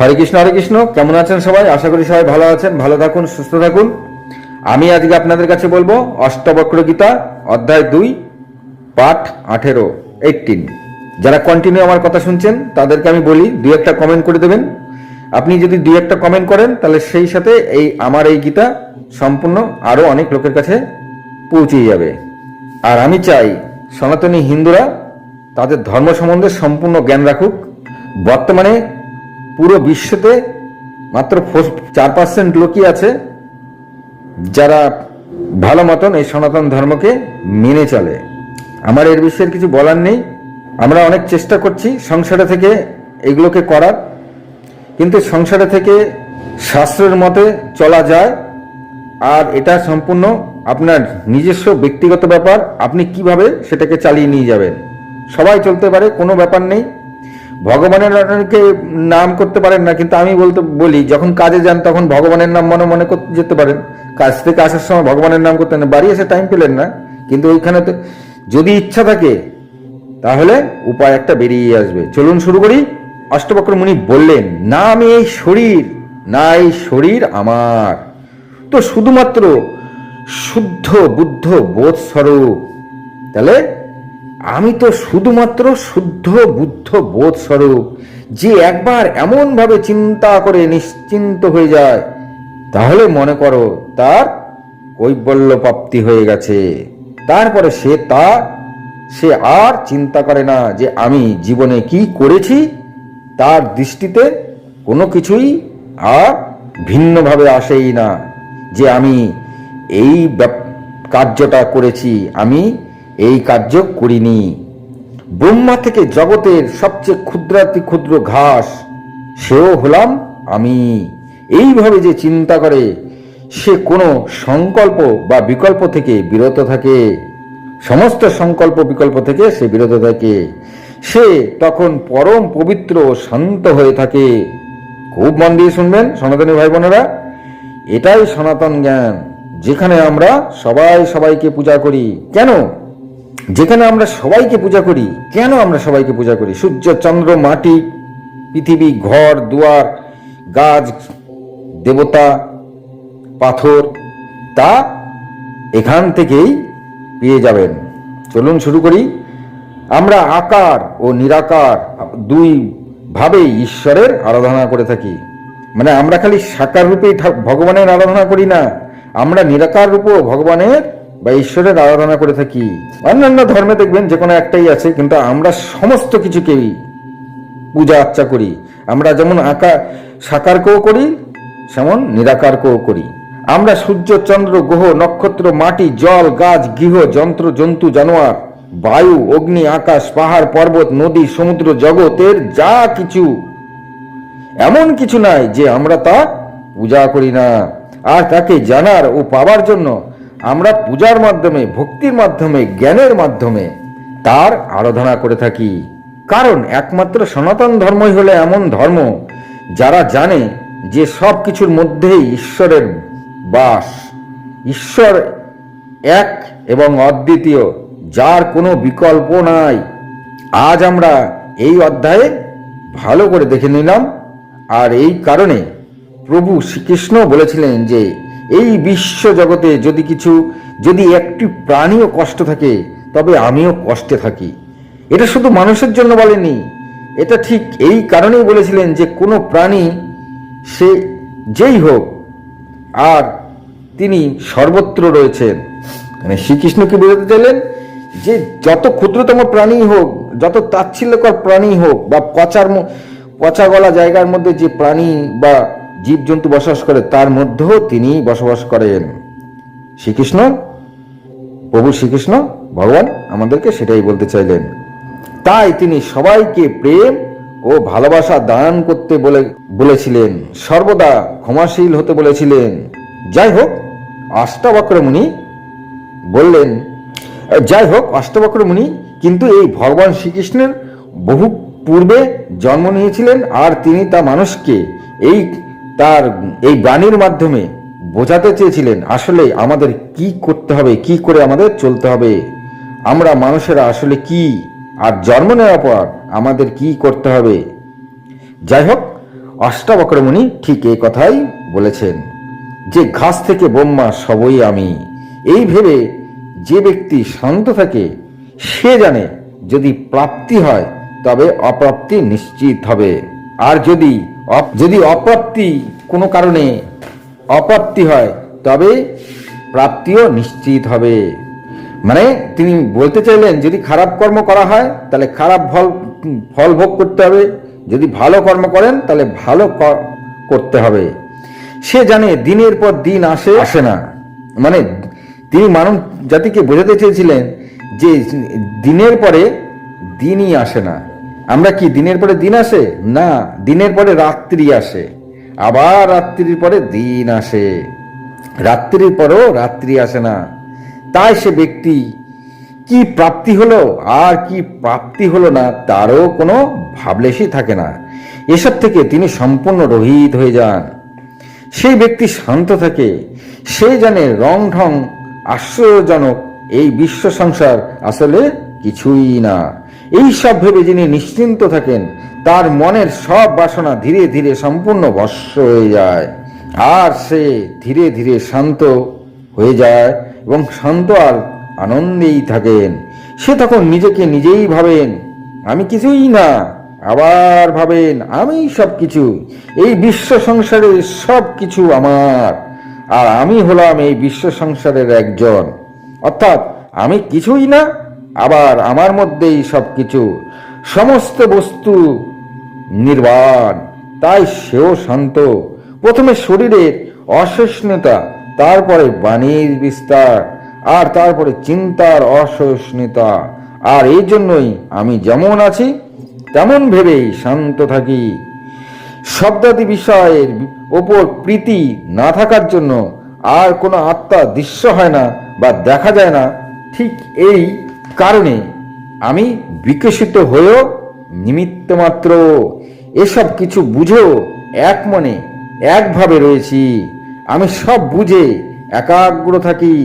হরে কৃষ্ণ হরে কৃষ্ণ। কেমন আছেন সবাই? আশা করি সবাই ভালো আছেন। ভালো থাকুন, সুস্থ থাকুন। আমি আজকে আপনাদের কাছে বলব অষ্টবক্র গীতা, অধ্যায় দুই, পাঠ আঠেরো এইটিন যারা কন্টিনিউ আমার কথা শুনছেন, তাদেরকে আমি বলি, দুই একটা কমেন্ট করে দেবেন। আপনি যদি দুই একটা কমেন্ট করেন, তাহলে সেই সাথে এই আমার এই গীতা সম্পূর্ণ আরও অনেক লোকের কাছে পৌঁছে যাবে। আর আমি চাই, সনাতনী হিন্দুরা তাদের ধর্ম সম্বন্ধে সম্পূর্ণ জ্ঞান রাখুক। বর্তমানে পুরো বিশ্বতে মাত্র চার পার্সেন্ট লোকই আছে যারা ভালো মতন এই সনাতন ধর্মকে মেনে চলে। আমার এর বিষয়ে কিছু বলার নেই। আমরা অনেক চেষ্টা করছি সংসারে থেকে এগুলোকে করার। কিন্তু সংসারে থেকে শাস্ত্রের মতে চলা যায়। আর এটা সম্পূর্ণ আপনার নিজস্ব ব্যক্তিগত ব্যাপার। আপনি কীভাবে সেটাকে চালিয়ে নিয়ে যাবেন? সবাই চলতে পারে, কোনো ব্যাপার নেই। ভগবানের অনেকে নাম করতে পারেন না, কিন্তু আমি বলতে, বলি, যখন কাজে যান তখন ভগবানের নাম মনে মনে করতে যেতে পারেন। কাজ থেকে আসার সময় ভগবানের নাম করতে না বাড়ি এসে টাইম পেলেন না, কিন্তু ওইখানে তো যদি ইচ্ছা থাকে, তাহলে উপায় একটা বেরিয়ে আসবে। চলুন শুরু করি। অষ্টবক্র মুনি বললেন, না, আমি এই শরীর, না, এই শরীর আমার। তো শুধুমাত্র শুদ্ধ বুদ্ধ বোধ স্বরূপ। তাহলে আমি তো শুধুমাত্র শুদ্ধ বুদ্ধ বোধ স্বরূপ, যে একবার এমনভাবে চিন্তা করে নিশ্চিন্ত হয়ে যায়, তাহলে মনে করো তার কৈবল্য প্রাপ্তি হয়ে গেছে। তারপরে সে তা, সে আর চিন্তা করে না যে আমি জীবনে কি করেছি, তার দৃষ্টিতে কোনো কিছুই আর ভিন্নভাবে আসেই না যে আমি এই কার্যটা করেছি, আমি এই কার্য করিনি। ব্রহ্মা থেকে জগতের সবচেয়ে ক্ষুদ্রাতি ক্ষুদ্র ঘাস, সেও হলাম আমি। এইভাবে যে চিন্তা করে, সে কোনো সংকল্প বা বিকল্প থেকে বিরত থাকে। সমস্ত সংকল্প বিকল্প থেকে সে বিরত থাকে। সে তখন পরম পবিত্র শান্ত হয়ে থাকে। খুব মন দিয়ে শুনবেন, সনাতনী ভাই বোনেরা। এটাই সনাতন জ্ঞান, যেখানে আমরা সবাই সবাইকে পূজা করি। কেন? যেখানে আমরা সবাইকে পূজা করি, কেন আমরা সবাইকে পূজা করি? সূর্য, চন্দ্র, মাটি, পৃথিবী, ঘর, দুয়ার, গাছ, দেবতা, পাথর, তা এখান থেকেই পেয়ে যাবেন। চলুন শুরু করি। আমরা আকার ও নিরাকার দুই ভাবেই ঈশ্বরের আরাধনা করে থাকি। মানে আমরা খালি সাকার রূপেই ভগবানের আরাধনা করি না। আমরা নিরাকার রূপও ভগবানের বা ঈশ্বরের আরাধনা করে থাকি। অন্যান্য ধর্মে দেখবেন যে কোনো একটাই আছে, কিন্তু আমরা সমস্ত কিছুকেই পূজা আর্চা করি। আমরা যেমন আকার সাকারকেও করি, সেমন নিরাকারকেও করি। আমরা সূর্য, চন্দ্র, গ্রহ, নক্ষত্র, মাটি, জল, গাছ, গৃহ, যন্ত্র, জন্তু, জানোয়ার, বায়ু, অগ্নি, আকাশ, পাহাড়, পর্বত, নদী, সমুদ্র, জগতের যা কিছু, এমন কিছু নাই যে আমরা তা পূজা করি না। আর তাকে জানার ও পাওয়ার জন্য আমরা পূজার মাধ্যমে, ভক্তির মাধ্যমে, জ্ঞানের মাধ্যমে তার আরাধনা করে থাকি। কারণ একমাত্র সনাতন ধর্মই হলো এমন ধর্ম যারা জানে যে সব কিছুর মধ্যেই ঈশ্বরের বাস। ঈশ্বর এক এবং অদ্বিতীয়, যার কোনো বিকল্প নাই। আজ আমরা এই অধ্যায়ে ভালো করে দেখে নিলাম। আর এই কারণে প্রভু শ্রীকৃষ্ণ বলেছিলেন যে এই বিশ্ব জগতে যদি কিছু, যদি একটি প্রাণীও কষ্ট থাকে, তবে আমিও কষ্টে থাকি। এটা শুধু মানুষের জন্য বলেনি এটা ঠিক এই কারণেই বলেছিলেন যে কোনো প্রাণী সে যেই হোক, আর তিনি সর্বত্র রয়েছেন। মানে শ্রীকৃষ্ণ কি বোঝাতে চাইলেন? যে যত ক্ষুদ্রতম প্রাণী হোক, যত তাচ্ছিল্যকর প্রাণী হোক, বা পচার পচা গলা জায়গার মধ্যে যে প্রাণী বা জীবজন্তু বসবাস করে, তার মধ্যেও তিনি বসবাস করেন। শ্রীকৃষ্ণ, প্রভু শ্রীকৃষ্ণ, ভগবান আমাদেরকে সেটাই বলতে চাইলেন। তাই তিনি সবাইকে প্রেম ও ভালোবাসা দান করতে বলে, বলেছিলেন, সর্বদা ক্ষমাশীল হতে বলেছিলেন। যাই হোক অষ্টাবক্র মুনি বললেন, যাই হোক অষ্টবক্র মুনি কিন্তু এই ভগবান শ্রীকৃষ্ণের বহু পূর্বে জন্ম নিয়েছিলেন আর তিনি তা মানুষকে এই তার এই বাণীর মাধ্যমে বোঝাতে চেয়েছিলেন, আসলে আমাদের কি করতে হবে, কি করে আমাদের চলতে হবে? আমরা মানুষেরা আসলে কি? আর জন্ম নেওয়ার পর আমাদের কি করতে হবে? যাই হোক, অষ্টাবক্রমণি ঠিক এই কথাই বলেছেন, যে ঘাস থেকে বোম্মা সবই আমি। এই ভেবে যে ব্যক্তি শান্ত থাকে, সে জানে যদি প্রাপ্তি হয়, তবে অপ্রাপ্তি নিশ্চিত হবে। আর যদি যদি অপ্রাপ্তি কোনো কারণে অপ্রাপ্তি হয়, তবে প্রাপ্তিও নিশ্চিত হবে। মানে তিনি বলতে চাইলেন, যদি খারাপ কর্ম করা হয়, তাহলে খারাপ ফল ফল ভোগ করতে হবে। যদি ভালো কর্ম করেন, তাহলে ভালো করতে হবে। সে জানে দিনের পর দিন আসে আসে না। মানে তিনি মানব জাতিকে বোঝাতে চেয়েছিলেন যে দিনের পরে দিনই আসে না। আমরা কি দিনের পরে দিন আসে? না, দিনের পরে রাত্রি আসে। আবার রাত্রির পরে দিন আসে। রাত্রির পরও রাত্রি আসে না। তাই সে ব্যক্তি কি প্রাপ্তি হলো আর কি প্রাপ্তি হলো না, তারও কোনো ভাবলেশই থাকে না। এসব থেকে তিনি সম্পূর্ণ রহিত হয়ে যান। সেই ব্যক্তি শান্ত থাকে। সে জানে রং ঢং আশ্চর্যজনক। এই বিশ্ব সংসার আসলে কিছুই না। এই সব ভেবে যিনি নিশ্চিন্ত থাকেন, তার মনের সব বাসনা ধীরে ধীরে সম্পূর্ণ ভস্য হয়ে যায়। আর সে ধীরে ধীরে শান্ত হয়ে যায় এবং শান্ত আর আনন্দেই থাকেন। সে তখন নিজেকে নিজেই ভাবেন, আমি কিছুই না, আবার ভাবেন, আমি সব কিছু, এই বিশ্ব সংসারে সব কিছু আমার, আর আমি হলাম এই বিশ্ব সংসারের একজন। অর্থাৎ, আমি কিছুই না আবার আমার মধ্যেই সব কিছু সমস্ত বস্তু নির্বাণ। তাই সেও শান্ত। প্রথমে শরীরের অসহিষ্ণুতা, তারপরে বাণীর বিস্তার, আর তারপরে চিন্তার অসহিষ্ণুতা। আর এই জন্যই আমি যেমন আছি, তেমন ভেবেই শান্ত থাকি। শব্দাদি বিষয়ের ওপর প্রীতি না থাকার জন্য আর কোনো আত্মা দৃশ্য হয় না বা দেখা যায় না। ঠিক এই কারণে আমি বিকশিত হয়েও নিমিত্ত মাত্র এসব কিছু বুঝেও এক মনে একভাবে রয়েছি। আমি সব বুঝে একাগ্র থাকি।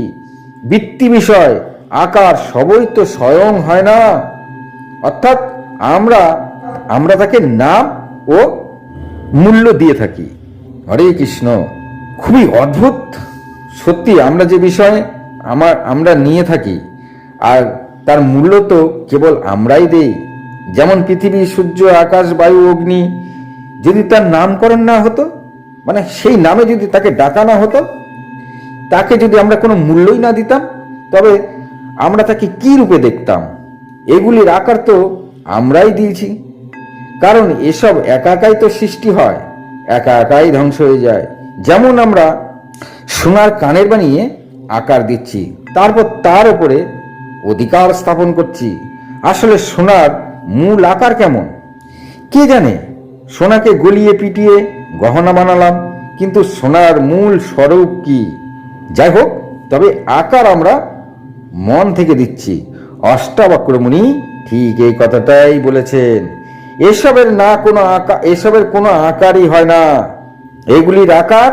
বৃত্তি বিষয়, আকার সবই তো স্বয়ং হয় না। অর্থাৎ আমরা আমরা তাকে নাম ও মূল্য দিয়ে থাকি। হরে কৃষ্ণ, খুবই অদ্ভুত। সত্যি আমরা যে বিষয়ে আমার, আমরা নিয়ে থাকি, আর তার মূল্য তো কেবল আমরাই দেই। যেমন পৃথিবী সূর্য, আকাশ, বায়ু, অগ্নি, যদি তার নামকরণ না হতো মানে সেই নামে যদি তাকে ডাকা না হতো, তাকে যদি আমরা কোনো মূল্যই না দিতাম, তবে আমরা তাকে কি রূপে দেখতাম? এগুলির আকার তো আমরাই দিয়েছি। কারণ এসব একা একাই তো সৃষ্টি হয় একা একাই ধ্বংস হয়ে যায়। যেমন আমরা সোনার কানের বানিয়ে আকার দিচ্ছি, তারপর তার উপরে অধিকার স্থাপন করছি। আসলে সোনার মূল আকার কেমন? কে জানে? সোনাকে গলিয়ে পিটিয়ে গহনা বানালাম, কিন্তু সোনার মূল স্বরূপ কি? যাই হোক, তবে আকার আমরা মন থেকে দিচ্ছি। অষ্টাবক্রমণি ঠিক এই কথাটাই বলেছেন। এসবের না কোনো আকার এসবের কোনো আকারই হয় না। এগুলির আকার,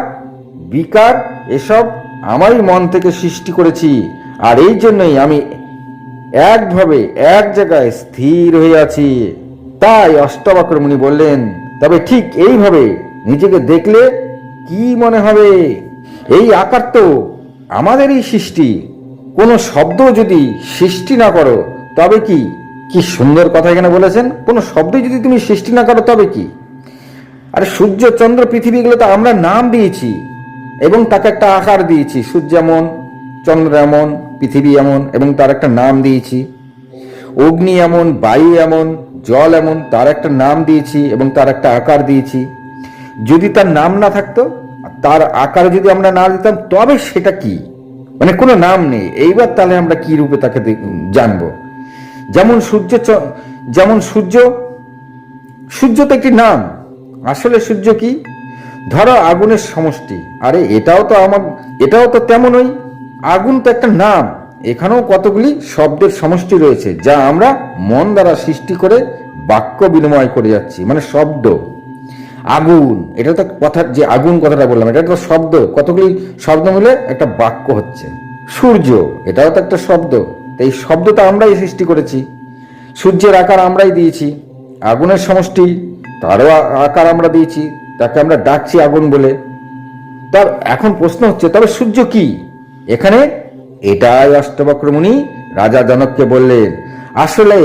বিকার, এসব আমারই মন থেকে সৃষ্টি করেছি। আর এই জন্যই আমি একভাবে এক জায়গায় স্থির হয়ে আছি তাই অষ্টবক্রমণি বললেন, তবে ঠিক এইভাবে নিজেকে দেখলে কি মনে হবে? এই আকার তো আমাদেরই সৃষ্টি। কোনো শব্দ যদি সৃষ্টি না করো, তবে কি কি সুন্দর কথা এখানে বলেছেন? কোনো শব্দ যদি তুমি সৃষ্টি না করো, তবে কি? আরে সূর্য, চন্দ্র পৃথিবীগুলো তো আমরা নাম দিয়েছি এবং তাকে একটা আকার দিয়েছি। সূর্য এমন, চন্দ্র এমন পৃথিবী এমন এবং তার একটা নাম দিয়েছি। অগ্নি এমন, বায়ু এমন, জল এমন, তার একটা নাম দিয়েছি এবং তার একটা আকার দিয়েছি। যদি তার নাম না থাকতো তার আকার যদি আমরা না দিতাম, তবে সেটা কি? মানে কোনো নাম নেই। এইবার তাহলে আমরা কি রূপে তাকে জানব? যেমন সূর্য যেমন সূর্য সূর্য তো একটি নাম। আসলে সূর্য কি? ধরো আগুনের সমষ্টি। আরে এটাও তো আমার, এটাও তো তেমনই। আগুন তো একটা নাম। এখানেও কতগুলি শব্দের সমষ্টি রয়েছে, যা আমরা মন দ্বারা সৃষ্টি করে বাক্য বিনিময় করে যাচ্ছি মানে শব্দ। আগুন, এটা তো কথা, যে আগুন কথাটা বললাম, এটা তো শব্দ। কতগুলি শব্দ মিলে একটা বাক্য হচ্ছে। সূর্য, এটাও তো একটা শব্দ। এই শব্দ তো আমরাই সৃষ্টি করেছি। সূর্যের আকার আমরাই দিয়েছি। আগুনের সমষ্টি, তারও আকার আমরা দিয়েছি। তাকে আমরা ডাকছি আগুন বলে। তার এখন প্রশ্ন হচ্ছে, তবে সূর্য কি? এখানে এটাই অষ্টবক্রমণি রাজা জনককে বললেন, আসলে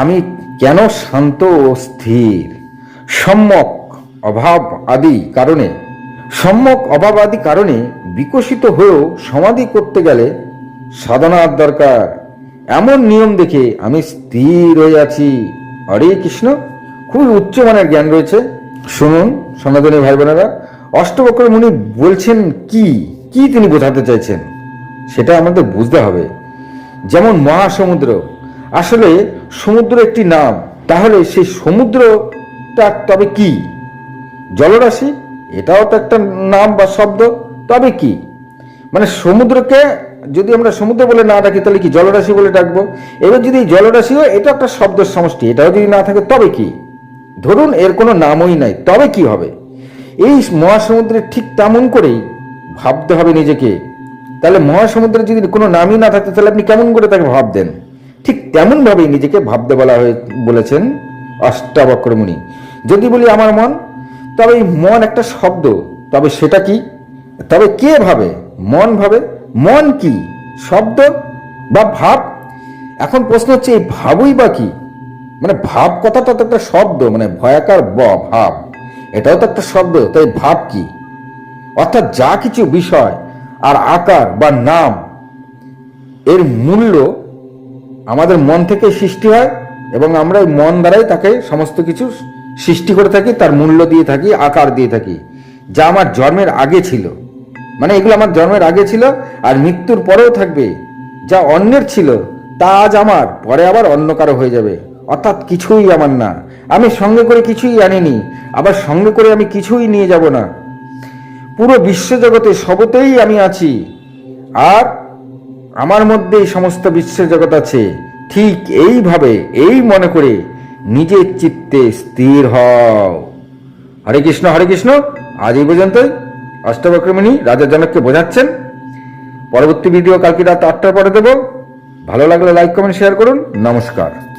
আমি কেন শান্ত ও স্থির? সম্যক অভাব আদি কারণে, সম্যক অভাব আদি কারণে বিকশিত হয়েও সমাধি করতে গেলে সাধনার দরকার। এমন নিয়ম দেখে আমি স্থির হয়ে আছি। হরে কৃষ্ণ, খুবই উচ্চমানের জ্ঞান রয়েছে। শুনুন, সনাতনী ভাই বোনেরা অষ্টবক্র মুনি বলছেন কি? কি তিনি বোঝাতে চাইছেন? সেটা আমাদের বুঝতে হবে। যেমন মহাসমুদ্র। আসলে সমুদ্র একটি নাম, তাহলে সেই সমুদ্রটা তবে কি? জলরাশি? এটাও তো একটা নাম বা শব্দ, তবে কি? মানে সমুদ্রকে যদি আমরা সমুদ্র বলে না ডাকি, তাহলে কি জলরাশি বলে ডাকবো? এবার যদি জলরাশি জলরাশিও এটা একটা শব্দের সমষ্টি, এটাও যদি না থাকে, তবে কি? ধরুন এর কোনো নামই নাই, তবে কি হবে? এই মহাসমুদ্রের ঠিক তেমন করেই ভাবতে হবে নিজেকে। তাহলে মহাসমুদ্রে যদি কোনো নামই না থাকতো, তাহলে আপনি কেমন করে তাকে ভাবতেন ঠিক তেমনভাবেই নিজেকে ভাবতে বলা হয়ে বলেছেন অষ্টাবক্রমণি। যদি বলি আমার মন, তবে এই মন একটা শব্দ। তবে সেটা কি? তবে কে ভাবে? মন ভাবে? মন কি? শব্দ বা ভাব? এখন প্রশ্ন হচ্ছে, এই ভাবই বা কি? মানে ভাব কথাটা তো একটা শব্দ মানে ভয়াকার ব, ভাব। এটাও তো একটা শব্দ, তাই ভাব কি? অর্থাৎ যা কিছু বিষয় আর আকার বা নাম, এর মূল্য আমাদের মন থেকে সৃষ্টি হয় এবং আমরা মন দ্বারাই তাকে সমস্ত কিছু সৃষ্টি করে থাকি, তার মূল্য দিয়ে থাকি, আকার দিয়ে থাকি। যা আমার জন্মের আগে ছিল। মানে এগুলো আমার জন্মের আগে ছিল আর মৃত্যুর পরেও থাকবে। যা অন্যের ছিল, তা আজ আমার, পরে আবার অন্য কারও হয়ে যাবে। অর্থাৎ কিছুই আমার না। আমি সঙ্গে করে কিছুই আনিনি, আবার সঙ্গে করে আমি কিছুই নিয়ে যাব না। পুরো বিশ্বজগতে সবতেই আমি আছি। আর আমার মধ্যেই সমস্ত বিশ্বজগৎ আছে। ঠিক এইভাবে, এই মনে করে নিজের চিত্তে স্থির হও। হরে কৃষ্ণ হরে কৃষ্ণ। আজ এই পর্যন্তই। অষ্টবক্রমিণী রাজা জনককে বোঝাচ্ছেন। পরবর্তী ভিডিও কালকে রাত আটটার পরে দেব। ভালো লাগলে লাইক কমেন্ট শেয়ার করুন। নমস্কার।